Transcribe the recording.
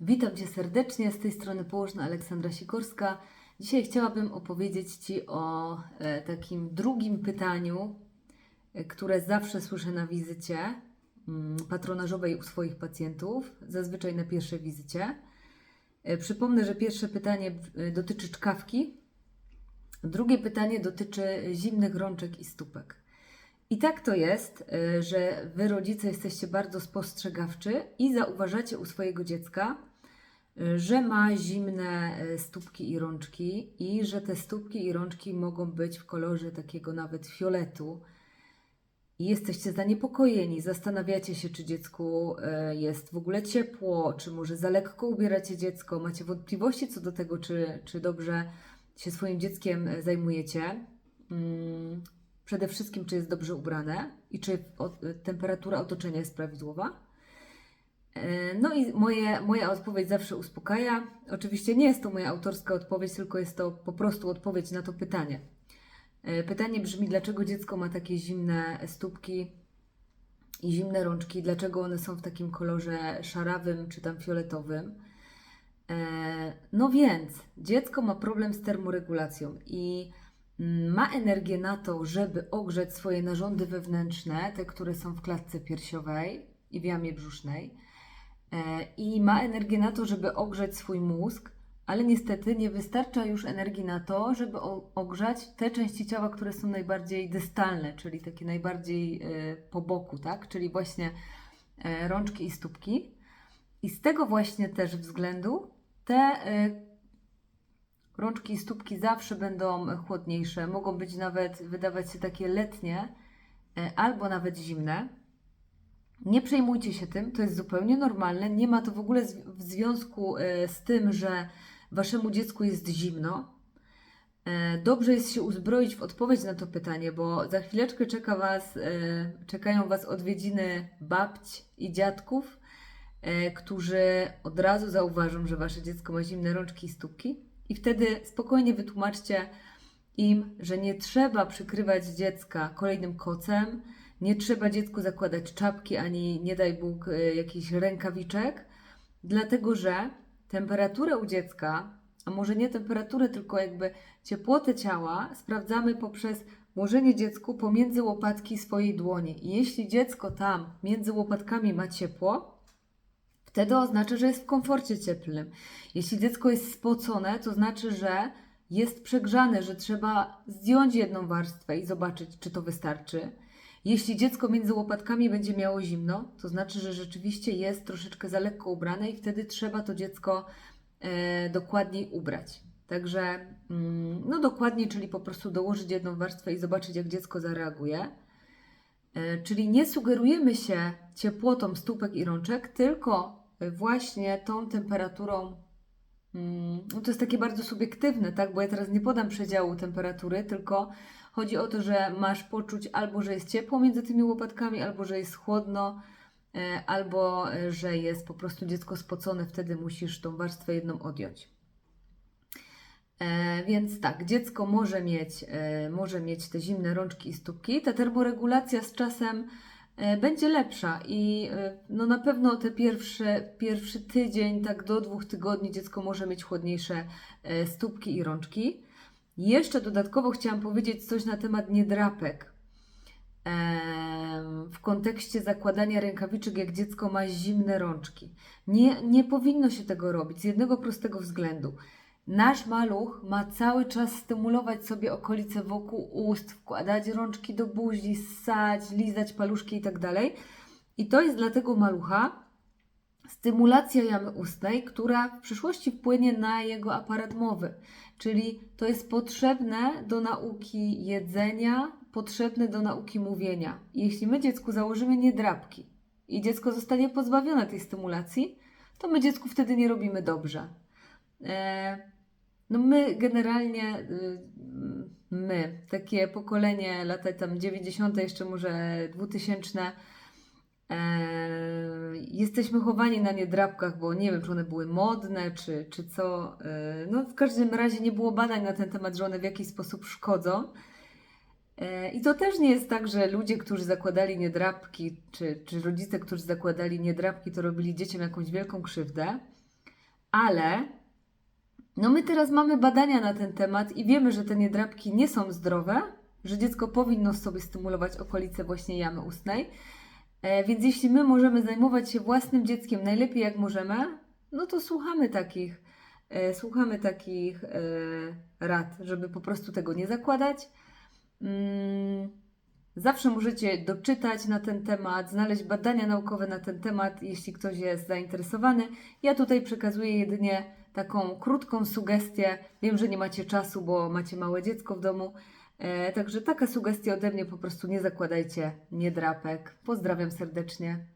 Witam Cię serdecznie, z tej strony położna Aleksandra Sikorska. Dzisiaj chciałabym opowiedzieć Ci o e, takim drugim pytaniu, e, które zawsze słyszę na wizycie mm, patronażowej u swoich pacjentów, zazwyczaj na pierwszej wizycie. E, Przypomnę, że pierwsze pytanie dotyczy czkawki, drugie pytanie dotyczy zimnych rączek i stópek. I tak to jest, y, że wy rodzice jesteście bardzo spostrzegawczy i zauważacie u swojego dziecka, y, że ma zimne y, stópki i rączki i że te stópki i rączki mogą być w kolorze takiego nawet fioletu. I jesteście zaniepokojeni, zastanawiacie się, czy dziecku jest w ogóle ciepło, czy może za lekko ubieracie dziecko, macie wątpliwości co do tego, czy, czy dobrze się swoim dzieckiem zajmujecie. Przede wszystkim, czy jest dobrze ubrane i czy temperatura otoczenia jest prawidłowa. E, No i moje, moja odpowiedź zawsze uspokaja. Oczywiście nie jest to moja autorska odpowiedź, tylko jest to po prostu odpowiedź na to pytanie. E, Pytanie brzmi, dlaczego dziecko ma takie zimne stópki i zimne rączki, dlaczego one są w takim kolorze szarawym czy tam fioletowym. E, No więc, dziecko ma problem z termoregulacją i ma energię na to, żeby ogrzeć swoje narządy wewnętrzne, te, które są w klatce piersiowej i w jamie brzusznej. E, I ma energię na to, żeby ogrzeć swój mózg, ale niestety nie wystarcza już energii na to, żeby ogrzać te części ciała, które są najbardziej dystalne, czyli takie najbardziej e, po boku, tak? Czyli właśnie e, rączki i stópki. I z tego właśnie też względu te rączki i stópki zawsze będą chłodniejsze, mogą być nawet, wydawać się takie letnie e, albo nawet zimne. Nie przejmujcie się tym, to jest zupełnie normalne. Nie ma to w ogóle w związku e, z tym, że waszemu dziecku jest zimno. E, Dobrze jest się uzbroić w odpowiedź na to pytanie, bo za chwileczkę czeka was, czekają Was odwiedziny babć i dziadków, którzy od razu zauważą, że Wasze dziecko ma zimne rączki i stópki. I wtedy spokojnie wytłumaczcie im, że nie trzeba przykrywać dziecka kolejnym kocem, nie trzeba dziecku zakładać czapki ani nie daj Bóg e, jakichś rękawiczek, dlatego że temperaturę u dziecka, a może nie temperaturę, tylko jakby ciepłotę ciała sprawdzamy poprzez włożenie dziecku pomiędzy łopatki swojej dłoni. I jeśli dziecko tam między łopatkami ma ciepło, wtedy oznacza, że jest w komforcie cieplnym. Jeśli dziecko jest spocone, to znaczy, że jest przegrzane, że trzeba zdjąć jedną warstwę i zobaczyć, czy to wystarczy. Jeśli dziecko między łopatkami będzie miało zimno, to znaczy, że rzeczywiście jest troszeczkę za lekko ubrane i wtedy trzeba to dziecko e, dokładniej ubrać. Także, mm, no dokładnie, czyli po prostu dołożyć jedną warstwę i zobaczyć, jak dziecko zareaguje. E, Czyli nie sugerujemy się ciepłotą stópek i rączek, tylko właśnie tą temperaturą. mm, No to jest takie bardzo subiektywne, tak? Bo ja teraz nie podam przedziału temperatury, tylko chodzi o to, że masz poczuć albo, że jest ciepło między tymi łopatkami, albo, że jest chłodno, e, albo, e, że jest po prostu dziecko spocone, wtedy musisz tą warstwę jedną odjąć. E, więc tak, dziecko może mieć, może mieć te zimne rączki i stópki. Ta termoregulacja z czasem będzie lepsza i e, no na pewno te pierwsze, pierwszy tydzień, tak do dwóch tygodni dziecko może mieć chłodniejsze e, stópki i rączki. Jeszcze dodatkowo chciałam powiedzieć coś na temat niedrapek. W kontekście zakładania rękawiczek, jak dziecko ma zimne rączki. Nie, nie powinno się tego robić z jednego prostego względu. Nasz maluch ma cały czas stymulować sobie okolice wokół ust, wkładać rączki do buzi, ssać, lizać paluszki itd. I to jest dla tego malucha stymulacja jamy ustnej, która w przyszłości wpłynie na jego aparat mowy. Czyli to jest potrzebne do nauki jedzenia, potrzebne do nauki mówienia. Jeśli my dziecku założymy niedrapki i dziecko zostanie pozbawione tej stymulacji, to my dziecku wtedy nie robimy dobrze. E, no my generalnie, y, my, takie pokolenie lata tam 90., jeszcze może 2000, e, jesteśmy chowani na niedrapkach, bo nie wiem, czy one były modne, czy, czy co. E, no w każdym razie nie było badań na ten temat, że one w jakiś sposób szkodzą. E, I to też nie jest tak, że ludzie, którzy zakładali niedrapki, czy, czy rodzice, którzy zakładali niedrapki, to robili dzieciom jakąś wielką krzywdę. ale no my teraz mamy badania na ten temat i wiemy, że te niedrapki nie są zdrowe, że dziecko powinno sobie stymulować okolice właśnie jamy ustnej. E, Więc jeśli my możemy zajmować się własnym dzieckiem najlepiej jak możemy, no to słuchamy takich, e, słuchamy takich e, rad, żeby po prostu tego nie zakładać. Mm, Zawsze możecie doczytać na ten temat, znaleźć badania naukowe na ten temat, jeśli ktoś jest zainteresowany. Ja tutaj przekazuję jedynie taką krótką sugestię. Wiem, że nie macie czasu, bo macie małe dziecko w domu. E, także taka sugestia ode mnie, po prostu nie zakładajcie niedrapek. Pozdrawiam serdecznie.